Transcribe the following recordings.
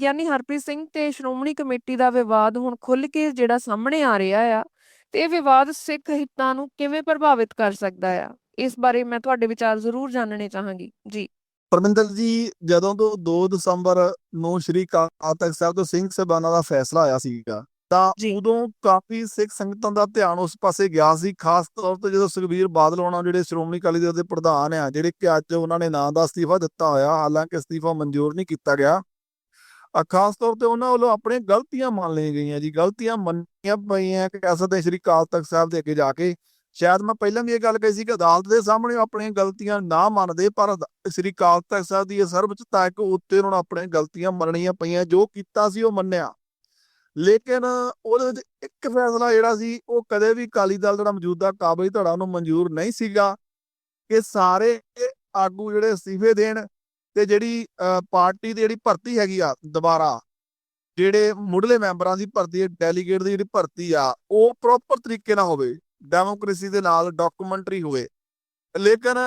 ਗਿਆਨੀ ਹਰਪ੍ਰੀਤ ਸਿੰਘ ਤੇ ਸ਼੍ਰੋਮਣੀ ਕਮੇਟੀ ਦਾ ਵਿਵਾਦ ਹੁਣ ਖੁੱਲ ਕੇ ਜਿਹੜਾ ਸਾਹਮਣੇ ਆ ਰਿਹਾ ਆ ਤੇ ਇਹ ਵਿਵਾਦ ਸਿੱਖ ਹਿੱਤਾਂ ਨੂੰ ਕਿਵੇਂ ਪ੍ਰਭਾਵਿਤ ਕਰ ਸਕਦਾ ਆ? ਇਸ ਬਾਰੇ ਮੈਂ ਤੁਹਾਡੇ ਵਿਚਾਰ ਜ਼ਰੂਰ ਜਾਣਨੇ ਚਾਹਾਂਗੀ। ਜੀ। ਪਰਮਿੰਦਰ ਜੀ ਜਦੋਂ ਤੋਂ 2 ਦਸੰਬਰ ਨੂੰ ਸ਼੍ਰੀ ਅਕਾਲ ਤਖਤ ਸਾਹਿਬ ਤੋਂ ਸਿੰਘ ਸਭਾਨਾ ਦਾ ਫੈਸਲਾ ਆਇਆ ਸੀਗਾ ਤਾਂ। ਉਦੋਂ ਕਾਫੀ ਸਿੱਖ ਸੰਗਤਾਂ ਦਾ ਧਿਆਨ ਉਸ ਪਾਸੇ ਗਿਆ ਸੀ ਖਾਸ ਤੌਰ ਤੇ ਜਦੋਂ ਸੁਖਬੀਰ ਬਾਦਲ ਹੋਣਾ ਜਿਹੜੇ ਸ਼੍ਰੋਮਣੀ ਅਕਾਲੀ ਦਲ ਦੇ ਪ੍ਰਧਾਨ ਆ ਜਿਹੜੇ ਕਿ ਅੱਜ ਉਹਨਾਂ ਨੇ ਨਾਂ ਦਾ ਅਸਤੀਫਾ ਦਿੱਤਾ ਹੋਇਆ ਹਾਲਾਂਕਿ ਅਸਤੀਫਾ ਮਨਜ਼ੂਰ ਨਹੀਂ ਕੀਤਾ ਗਿਆ ਖਾਸ ਤੌਰ ਤੇ ਉਹਨਾਂ ਵੱਲੋਂ ਆਪਣੀਆਂ ਗਲਤੀਆਂ ਮੰਨ ਲਈਆਂ ਗਈਆਂ ਜੀ। ਗਲਤੀਆਂ ਮੰਨੀਆਂ ਪਈਆਂ ਕਿ ਕਹਿ ਸਕਦੇ ਸ਼੍ਰੀ ਅਕਾਲ ਤਖਤ ਸਾਹਿਬ ਦੇ ਅੱਗੇ ਜਾ ਕੇ। ਸ਼ਾਇਦ ਮੈਂ ਪਹਿਲਾਂ ਵੀ ਇਹ ਗੱਲ ਕਹੀ ਸੀ ਕਿ ਅਦਾਲਤ ਦੇ ਸਾਹਮਣੇ ਆਪਣੀਆਂ ਗਲਤੀਆਂ ਨਾ ਮੰਨਦੇ, ਪਰ ਸ੍ਰੀ ਅਕਾਲ ਤਖਤ ਸਾਹਿਬ ਦੀ ਇਹ ਸਰਵਉੱਚਤਾ ਹੈ ਕਿ ਉੱਤੇ ਉਹਨਾਂ ਨੂੰ ਆਪਣੀਆਂ ਗਲਤੀਆਂ ਮੰਨਣੀਆਂ ਪਈਆਂ, ਜੋ ਕੀਤਾ ਸੀ ਉਹ ਮੰਨਿਆ। ਲੇਕਿਨ ਉਹਦੇ ਵਿੱਚ ਇੱਕ ਫੈਸਲਾ ਜਿਹੜਾ ਸੀ, ਉਹ ਕਦੇ ਵੀ ਅਕਾਲੀ ਦਲ ਦਾ ਮੌਜੂਦਾ ਕਾਬਜ਼ ਧੜਾ ਨੂੰ ਮਨਜ਼ੂਰ ਨਹੀਂ ਸੀਗਾ ਕਿ ਸਾਰੇ ਆਗੂ ਜਿਹੜੇ ਅਸਤੀਫੇ ਦੇਣ ਤੇ ਜਿਹੜੀ ਪਾਰਟੀ ਦੀ ਜਿਹੜੀ ਭਰਤੀ ਹੈਗੀ ਆ ਦੁਬਾਰਾ, ਜਿਹੜੇ ਮੁੱਢਲੇ ਮੈਂਬਰਾਂ ਦੀ ਭਰਤੀ ਡੈਲੀਗੇਟ ਦੀ ਜਿਹੜੀ ਭਰਤੀ ਆ, ਉਹ ਪ੍ਰੋਪਰ ਤਰੀਕੇ ਨਾਲ ਹੋਵੇ ਡੈਮੋਕ੍ਰੇਸੀ ਦੇ ਨਾਲ ਡਾਕੂਮੈਂਟਰੀ ਹੋਵੇ। ਲੇਕਿਨ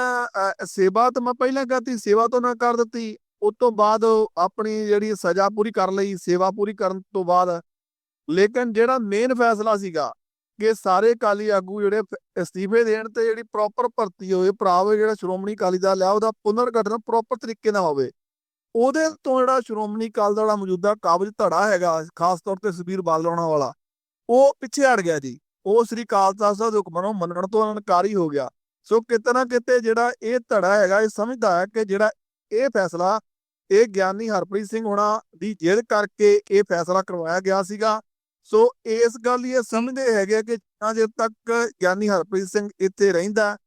ਸੇਵਾ ਤਾਂ ਮੈਂ ਪਹਿਲਾਂ ਕਹਤੀ ਸੇਵਾ ਤੋਂ ਨਾ ਕਰ ਦਿੱਤੀ। ਉਸ ਤੋਂ ਬਾਅਦ ਆਪਣੀ ਜਿਹੜੀ ਸਜ਼ਾ ਪੂਰੀ ਕਰ ਲਈ, ਸੇਵਾ ਪੂਰੀ ਕਰਨ ਤੋਂ ਬਾਅਦ। ਲੇਕਿਨ ਜਿਹੜਾ ਮੇਨ ਫੈਸਲਾ ਸੀਗਾ ਕਿ ਸਾਰੇ ਅਕਾਲੀ ਆਗੂ ਜਿਹੜੇ ਅਸਤੀਫੇ ਦੇਣ ਤੇ ਜਿਹੜੀ ਪ੍ਰੋਪਰ ਭਰਤੀ ਹੋਵੇ ਭਰਾਵੇ ਜਿਹੜਾ ਸ਼੍ਰੋਮਣੀ ਅਕਾਲੀ ਦਲ ਆ, ਉਹਦਾ ਪੁਨਰਗਠਨ ਪ੍ਰੋਪਰ ਤਰੀਕੇ ਨਾਲ ਹੋਵੇ। ਉਹਦੇ ਤੋਂ ਜਿਹੜਾ ਸ਼੍ਰੋਮਣੀ ਅਕਾਲੀ ਦਲ ਦਾ ਮੌਜੂਦਾ ਕਾਬਜ ਧੜਾ ਹੈਗਾ, ਖਾਸ ਤੌਰ ਤੇ ਸੁਬੀਰ ਬਾਦਲ ਹੋਣਾ ਵਾਲਾ, ਉਹ ਪਿੱਛੇ ਹਟ ਗਿਆ ਜੀ। ਉਹ ਸ੍ਰੀ ਅਕਾਲ ਤਖਤ ਸਾਹਿਬ ਦੇ ਹੁਕਮਾਂ ਨੂੰ ਮੰਨਣ ਤੋਂ ਇਨਕਾਰੀ ਹੋ ਗਿਆ। ਸੋ ਕਿਤੇ ਨਾ ਕਿਤੇ ਜਿਹੜਾ ਇਹ ਧੜਾ ਹੈਗਾ, ਇਹ ਸਮਝਦਾ ਹੈ ਕਿ ਜਿਹੜਾ ਇਹ ਫੈਸਲਾ, ਇਹ ਗਿਆਨੀ ਹਰਪ੍ਰੀਤ ਸਿੰਘ ਹੋਣਾ ਦੀ ਜਿੱਦ ਕਰਕੇ ਇਹ ਫੈਸਲਾ ਕਰਵਾਇਆ ਗਿਆ ਸੀਗਾ। ਸੋ ਇਸ ਗੱਲ ਇਹ ਸਮਝਦੇ ਹੈਗੇ ਆ ਕਿ ਜਿੰਨਾ ਤੱਕ ਗਿਆਨੀ ਹਰਪ੍ਰੀਤ ਸਿੰਘ ਇੱਥੇ ਰਹਿੰਦਾ,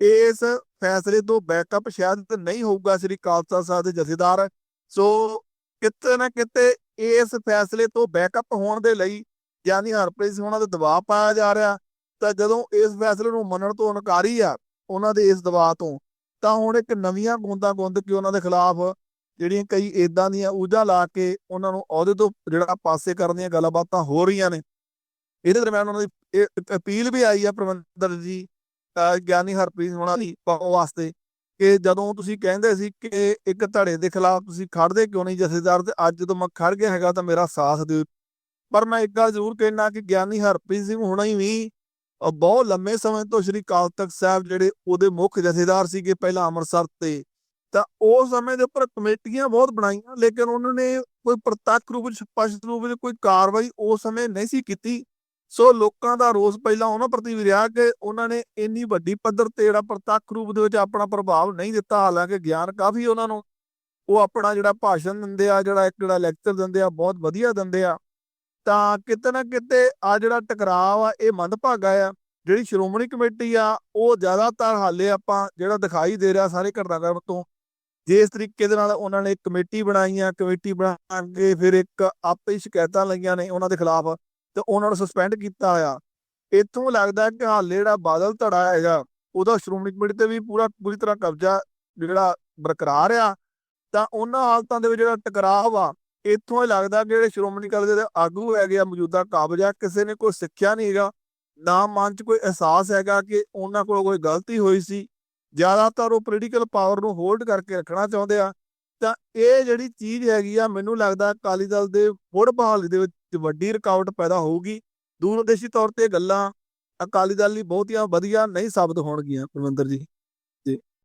ਇਸ ਫੈਸਲੇ ਤੋਂ ਬੈਕਅਪ ਸ਼ਾਇਦ ਨਹੀਂ ਹੋਊਗਾ ਸ੍ਰੀ ਖਾਲਸਾ ਸਾਹਿਬ ਦੇ ਜਥੇਦਾਰ। ਸੋ ਕਿਤੇ ਨਾ ਕਿਤੇ ਇਸ ਫੈਸਲੇ ਤੋਂ ਬੈਕਅਪ ਹੋਣ ਦੇ ਲਈ ਗਿਆਨੀ ਹਰਪ੍ਰੀਤ ਸਿੰਘ ਉਹਨਾਂ ਤੇ ਦਬਾਅ ਪਾਇਆ ਜਾ ਰਿਹਾ। ਤਾਂ ਜਦੋਂ ਇਸ ਫੈਸਲੇ ਨੂੰ ਮੰਨਣ ਤੋਂ ਇਨਕਾਰੀ ਆ, ਉਹਨਾਂ ਦੇ ਇਸ ਦਬਾਅ ਤੋਂ, ਤਾਂ ਹੁਣ ਇੱਕ ਨਵੀਆਂ ਗੋਂਦਾਂ ਗੁੰਦ ਕਿ ਉਹਨਾਂ ਦੇ ਖਿਲਾਫ ਜਿਹੜੀਆਂ ਕਈ ਇਦਾਂ ਦੀਆਂ ਊਜਾ ਲਾ ਕੇ ਉਹਨਾਂ ਨੂੰ ਅਹੁਦੇ ਤੋਂ ਜਿਹੜਾ ਪਾਸੇ ਕਰਨ ਦੀਆਂ ਗੱਲਾਂ ਬਾਤਾਂ ਹੋ ਰਹੀਆਂ ਨੇ। ਇਹਦੇ ਦਰਮਿਆਨ ਉਹਨਾਂ ਦੀ ਇਹ ਅਪੀਲ ਵੀ ਆਈ ਆ ਪ੍ਰਬੰਧਕ ਜੀ ਗਿਆਨੀ ਹਰਪ੍ਰੀਤ ਹੋਣਾ ਦੀ ਪਾਉਣ ਵਾਸਤੇ ਕਿ ਜਦੋਂ ਤੁਸੀਂ ਕਹਿੰਦੇ ਸੀ ਕਿ ਇੱਕ ਧੜੇ ਦੇ ਖਿਲਾਫ ਤੁਸੀਂ ਖੜਦੇ ਕਿਉਂ ਨਹੀਂ ਜਥੇਦਾਰ ਤੇ ਅੱਜ ਜਦੋਂ ਮੈਂ ਖੜ ਗਿਆ ਹੈਗਾ ਤਾਂ ਮੇਰਾ ਸਾਥ ਦਿਓ। ਪਰ ਮੈਂ ਇੱਕ ਗੱਲ ਜ਼ਰੂਰ ਕਹਿਣਾ ਕਿ ਗਿਆਨੀ ਹਰਪ੍ਰੀਤ ਸਿੰਘ ਹੋਣਾ ਹੀ ਵੀ ਬਹੁਤ ਲੰਮੇ ਸਮੇਂ ਤੋਂ ਸ਼੍ਰੀ ਅਕਾਲ ਤਖਤ ਸਾਹਿਬ ਜਿਹੜੇ ਉਹਦੇ ਮੁੱਖ ਜਥੇਦਾਰ ਸੀਗੇ ਪਹਿਲਾਂ ਅੰਮ੍ਰਿਤਸਰ ਤੇ ਤਾਂ ਉਸ ਸਮੇਂ ਦੇ ਉੱਪਰ ਕਮੇਟੀਆਂ ਬਹੁਤ ਬਣਾਈਆਂ, ਲੇਕਿਨ ਉਹਨਾਂ ਨੇ ਕੋਈ ਪ੍ਰਤੱਖ ਰੂਪ ਵਿੱਚ, ਸਪਸ਼ਟ ਰੂਪ ਵਿੱਚ ਕੋਈ ਕਾਰਵਾਈ ਉਸ ਸਮੇਂ ਨਹੀਂ ਸੀ ਕੀਤੀ। ਸੋ ਲੋਕਾਂ ਦਾ ਰੋਸ ਪਹਿਲਾਂ ਉਹਨਾਂ ਪ੍ਰਤੀ ਵੀ ਰਿਹਾ ਕਿ ਉਹਨਾਂ ਨੇ ਇੰਨੀ ਵੱਡੀ ਪੱਧਰ ਤੇ ਜਿਹੜਾ ਪ੍ਰਤੱਖ ਰੂਪ ਦੇ ਵਿੱਚ ਆਪਣਾ ਪ੍ਰਭਾਵ ਨਹੀਂ ਦਿੱਤਾ। ਹਾਲਾਂਕਿ ਗਿਆਨ ਕਾਫੀ ਉਹਨਾਂ ਨੂੰ ਉਹ ਆਪਣਾ ਜਿਹੜਾ ਭਾਸ਼ਣ ਦਿੰਦੇ ਆ, ਜਿਹੜਾ ਇੱਕ ਜਿਹੜਾ ਲੈਕਚਰ ਦਿੰਦੇ ਆ, ਬਹੁਤ ਵਧੀਆ ਦਿੰਦੇ ਆ। ਤਾਂ ਕਿਤੇ ਨਾ ਕਿਤੇ ਆ ਜਿਹੜਾ ਟਕਰਾਅ ਆ, ਇਹ ਮੰਦਭਾਗਾ ਆ। ਜਿਹੜੀ ਸ਼੍ਰੋਮਣੀ ਕਮੇਟੀ ਆ, ਉਹ ਜ਼ਿਆਦਾਤਰ ਹਾਲੇ ਆਪਾਂ ਜਿਹੜਾ ਦਿਖਾਈ ਦੇ ਰਿਹਾ ਸਾਰੇ ਘਟਨਾਕ੍ਰਮ ਤੋਂ ਜਿਸ ਤਰੀਕੇ ਦੇ ਨਾਲ ਉਹਨਾਂ ਨੇ ਕਮੇਟੀ ਬਣਾਈ ਆ ਕਮੇਟੀ ਬਣਾ ਕੇ ਫਿਰ ਇੱਕ ਆਪੇ ਸ਼ਿਕਾਇਤਾਂ ਲਈਆਂ ਨੇ ਉਹਨਾਂ ਦੇ ਖਿਲਾਫ ਤੇ ਉਹਨਾਂ ਨੂੰ ਸਸਪੈਂਡ ਕੀਤਾ ਆ ਇੱਥੋਂ ਲੱਗਦਾ ਕਿ ਹਾਲੇ ਜਿਹੜਾ ਬਾਦਲ ਧੜਾ ਹੈਗਾ, ਉਹਦਾ ਸ਼੍ਰੋਮਣੀ ਕਮੇਟੀ ਤੇ ਵੀ ਪੂਰਾ, ਪੂਰੀ ਤਰ੍ਹਾਂ ਕਬਜ਼ਾ ਜਿਹੜਾ ਬਰਕਰਾਰ ਆ, ਤਾਂ ਉਹਨਾਂ ਹਾਲਤਾਂ ਦੇ ਵਿੱਚ ਜਿਹੜਾ ਟਕਰਾਅ ਵਾ ਇੱਥੋਂ ਇਹ ਲੱਗਦਾ ਕਿ ਜਿਹੜੇ ਸ਼੍ਰੋਮਣੀ ਅਕਾਲੀ ਦੇ ਆਗੂ ਹੈਗੇ ਆ, ਮੌਜੂਦਾ ਕਾਬਜਾ ਕਿਸੇ ਨੇ ਕੋਈ ਸਿੱਖਿਆ ਨਹੀਂ ਹੈਗਾ, ਨਾ ਮਨ 'ਚ ਕੋਈ ਅਹਿਸਾਸ ਹੈਗਾ ਕਿ ਉਹਨਾਂ ਕੋਲ ਕੋਈ ਗਲਤੀ ਹੋਈ ਸੀ ਜ਼ਿਆਦਾਤਰ ਉਹ ਪੋਲੀਟੀਕਲ ਪਾਵਰ ਨੂੰ ਹੋਲਡ ਕਰਕੇ ਰੱਖਣਾ ਚਾਹੁੰਦੇ ਆ, ਤਾਂ ਇਹ ਜਿਹੜੀ ਚੀਜ਼ ਹੈਗੀ ਆ, ਮੈਨੂੰ ਲੱਗਦਾ ਅਕਾਲੀ ਦਲ ਦੇ ਮੁੜ ਬਹਾਲੀ ਦੇ ਵਿੱਚ ਵੱਡੀ ਰੁਕਾਵਟ ਪੈਦਾ ਹੋਊਗੀ। ਦੂਰਦੇਸ਼ੀ ਤੌਰ ਤੇ ਗੱਲਾਂ ਅਕਾਲੀ ਦਲ ਲਈ ਬਹੁਤੀਆਂ ਵਧੀਆ ਨਹੀਂ ਸਾਬਤ ਹੋਣਗੀਆਂ, ਪਰਮਿੰਦਰ ਜੀ।